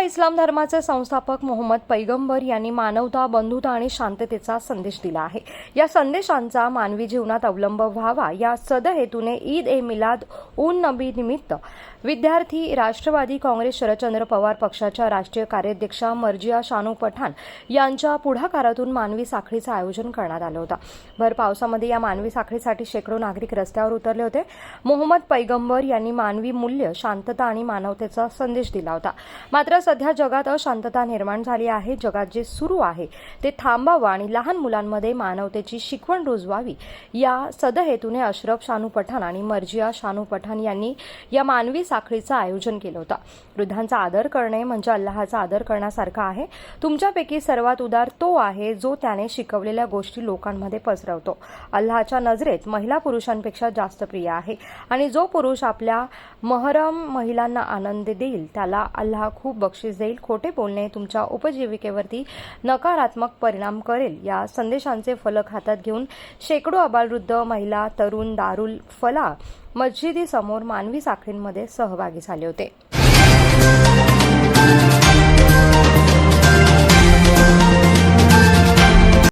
इस्लाम धर्माचे संस्थापक मोहम्मद पैगंबर यांनी मानवता बंधुता आणि शांततेचा संदेश दिला आहे. या संदेशांचा मानवी जीवनात अवलंब व्हावा या सदहेतूने ईद ए मिलाद उन नबी निमित्त विद्यार्थी राष्ट्रवादी काँग्रेस शरदचंद्र पवार पक्षाच्या राष्ट्रीय कार्याध्यक्षा मर्जिया शानू पठाण यांच्या पुढाकारातून मानवी साखळीचं आयोजन करण्यात आलं होतं. भर पावसामध्ये या मानवी साखळीसाठी शेकडो नागरिक रस्त्यावर उतरले होते. मोहम्मद पैगंबर यांनी मानवी मूल्य शांतता आणि मानवतेचा संदेश दिला होता. मात्र सध्या जगात अशांतता निर्माण झाली आहे. जगात जे सुरू आहे ते थांबावं आणि लहान मुलांमध्ये मानवतेची शिकवण रुजवावी. या सदहेतूने अशरफ शानू पठाण आणि मर्जिया शानू पठाण यांनी या मानवी साखळीचं आयोजन केलं होतं. वृद्धांचा आदर करणे म्हणजे अल्लाहाचा आदर करण्यासारखं आहे. तुमच्यापैकी सर्वात उदार तो आहे जो त्याने शिकवलेल्या गोष्टी लोकांमध्ये पसरवतो. अल्लाहाच्या नजरेत महिला पुरुषांपेक्षा जास्त प्रिय आहे आणि जो पुरुष आपल्या महरम महिलांना आनंद देईल. त्याला अल्लाह खूप बक्षीस देईल. खोटे बोलणे तुमच्या उपजीविकेवरती नकारात्मक परिणाम करेल. या संदेशांचे फलक हातात घेऊन शेकडो अबालवृद्ध महिला तरुण दारुल फला मस्जिदीसमोर मानवी साखळींमध्ये सहभागी झाले होते.